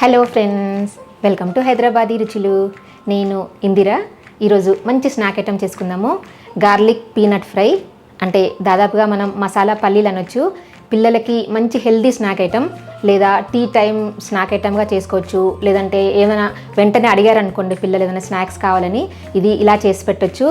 Hello friends welcome to Hyderabadi రుచులు నేను ఇందిర. ఈరోజు మంచి స్నాక్ ఐటమ్ చేసుకుందాము. గార్లిక్ పీనట్ ఫ్రై అంటే దాదాపుగా మనం మసాలా పల్లీలు అనొచ్చు. పిల్లలకి మంచి హెల్దీ స్నాక్ ఐటమ్ లేదా టీ టైం స్నాక్ ఐటమ్గా చేసుకోవచ్చు. లేదంటే ఏమైనా వెంటనే అడిగారనుకోండి పిల్లలు ఏదైనా స్నాక్స్ కావాలని. ఇది ఇలా చేసి పెట్టొచ్చు.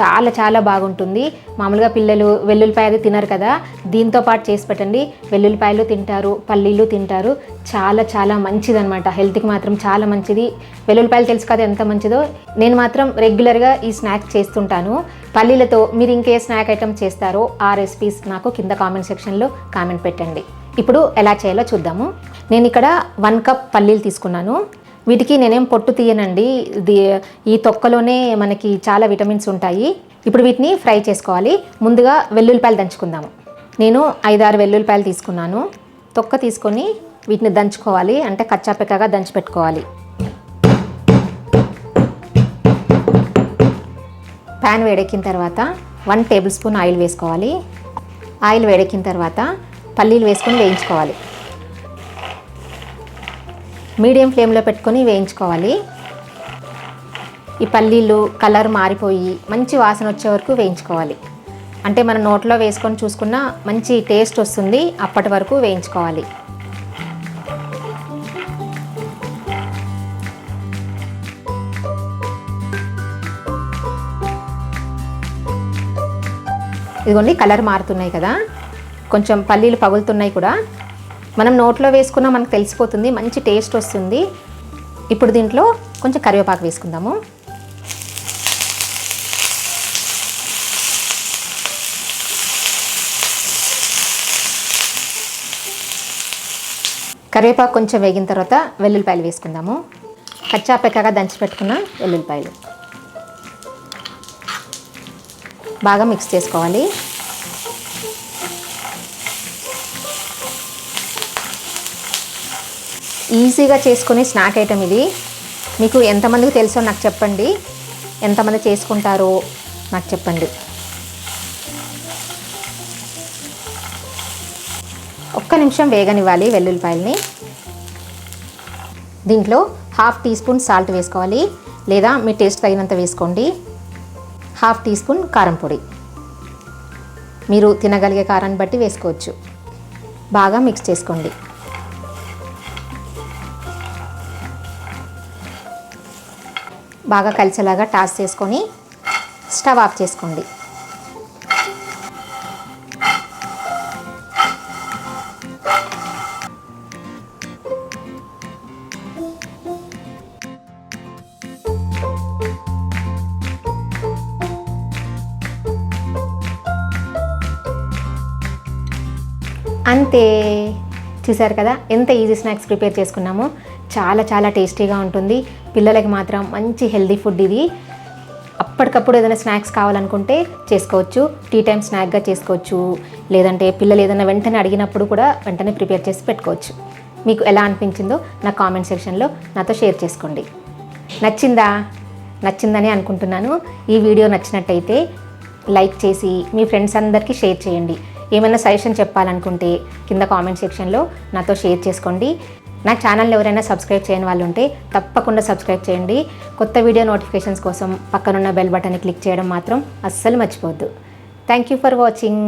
చాలా చాలా బాగుంటుంది. మామూలుగా పిల్లలు వెల్లుల్లిపాయ అది తినరు కదా దీంతో పాటు చేసి పెట్టండి. వెల్లుల్లిపాయలు తింటారు పల్లీలు తింటారు. చాలా చాలా మంచిదనమాట హెల్త్కి మాత్రం చాలా మంచిది. వెల్లుల్లిపాయలు తెలుసు కదా ఎంత మంచిదో? నేను మాత్రం రెగ్యులర్గా ఈ స్నాక్ చేస్తుంటాను. పల్లీలతో మీరు ఇంకే స్నాక్ ఐటమ్ చేస్తారో ఆ రెసిపీస్ నాకు కింద కామెంట్ సెక్షన్లో కామెంట్ పెట్టండి. ఇప్పుడు ఎలా చేయాలో చూద్దాము. నేను ఇక్కడ వన్ కప్ పల్లీలు తీసుకున్నాను. వీటికి నేనేం పొట్టు తీయనండి. ఈ తొక్కలోనే మనకి చాలా విటమిన్స్ ఉంటాయి. ఇప్పుడు వీటిని ఫ్రై చేసుకోవాలి. ముందుగా వెల్లుల్లిపాయలు దంచుకుందాము. నేను ఐదారు వెల్లుల్లిపాయలు తీసుకున్నాను. తొక్క తీసుకొని వీటిని దంచుకోవాలి. అంటే కచ్చాపెక్కగా దంచి పెట్టుకోవాలి. ప్యాన్ వేడెక్కిన తర్వాత వన్ టేబుల్ స్పూన్ ఆయిల్ వేసుకోవాలి. ఆయిల్ వేడెక్కిన తర్వాత పల్లీలు వేసుకొని వేయించుకోవాలి. మీడియం ఫ్లేమ్లో పెట్టుకొని వేయించుకోవాలి. ఈ పల్లీలు కలర్ మారిపోయి మంచి వాసన వచ్చే వరకు వేయించుకోవాలి. అంటే మన నోట్లో వేసుకొని చూసుకున్న మంచి టేస్ట్ వస్తుంది అప్పటి వరకు వేయించుకోవాలి. ఇదిగోండి కలర్ మారుతున్నాయి కదా. కొంచెం పల్లీలు పగులుతున్నాయి కూడా. మనం నోట్లో వేసుకున్నా మనకు తెలిసిపోతుంది మంచి టేస్ట్ వస్తుంది. ఇప్పుడు దీంట్లో కొంచెం కరివేపాకు వేసుకుందాము. కరివేపాకు కొంచెం వేగిన తర్వాత వెల్లుల్లిపాయలు వేసుకుందాము. కచ్చా పెక్కగా దంచి పెట్టుకున్న వెల్లుల్లిపాయలు. బాగా మిక్స్ చేసుకోవాలి. ఈజీగా చేసుకునే స్నాక్ ఐటమ్ ఇది. మీకు ఎంతమందికి తెలుసో నాకు చెప్పండి. ఎంతమంది చేసుకుంటారో నాకు చెప్పండి. ఒక్క నిమిషం వేగనివ్వాలి వెల్లుల్లిపాయల్ని. దీంట్లో హాఫ్ టీ స్పూన్ సాల్ట్ వేసుకోవాలి. లేదా మీ టేస్ట్ తగినంత వేసుకోండి. హాఫ్ టీ స్పూన్ కారం పొడి. మీరు తినగలిగే కారాన్ని బట్టి వేసుకోవచ్చు. బాగా మిక్స్ చేసుకోండి. బాగా కలిసేలాగా టాస్ చేసుకొని స్టవ్ ఆఫ్ చేసుకోండి. అంతే. చూసారు కదా ఎంత ఈజీ స్నాక్స్ ప్రిపేర్ చేసుకున్నామో. చాలా చాలా టేస్టీగా ఉంటుంది. పిల్లలకి మాత్రం మంచి హెల్దీ ఫుడ్ ఇది. అప్పటికప్పుడు ఏదైనా స్నాక్స్ కావాలనుకుంటే చేసుకోవచ్చు. టీ టైం స్నాక్గా చేసుకోవచ్చు. లేదంటే పిల్లలు ఏదైనా వెంటనే అడిగినప్పుడు కూడా వెంటనే ప్రిపేర్ చేసి పెట్టుకోవచ్చు. మీకు ఎలా అనిపించిందో నా కామెంట్ సెక్షన్లో నాతో షేర్ చేసుకోండి. నచ్చిందా? నచ్చిందని అనుకుంటున్నాను. ఈ వీడియో నచ్చినట్టయితే లైక్ చేసి మీ ఫ్రెండ్స్ అందరికీ షేర్ చేయండి. ఏమైనా సజెషన్ చెప్పాలనుకుంటే కింద కామెంట్ సెక్షన్లో నాతో షేర్ చేసుకోండి. నా ఛానల్ ఎవరైనా సబ్స్క్రైబ్ చేయని వాళ్ళు ఉంటే తప్పకుండా సబ్స్క్రైబ్ చేయండి. కొత్త వీడియో నోటిఫికేషన్స్ కోసం పక్కనున్న బెల్ బటన్ని క్లిక్ చేయడం మాత్రం అస్సలు మర్చిపోవద్దు. Thank you for watching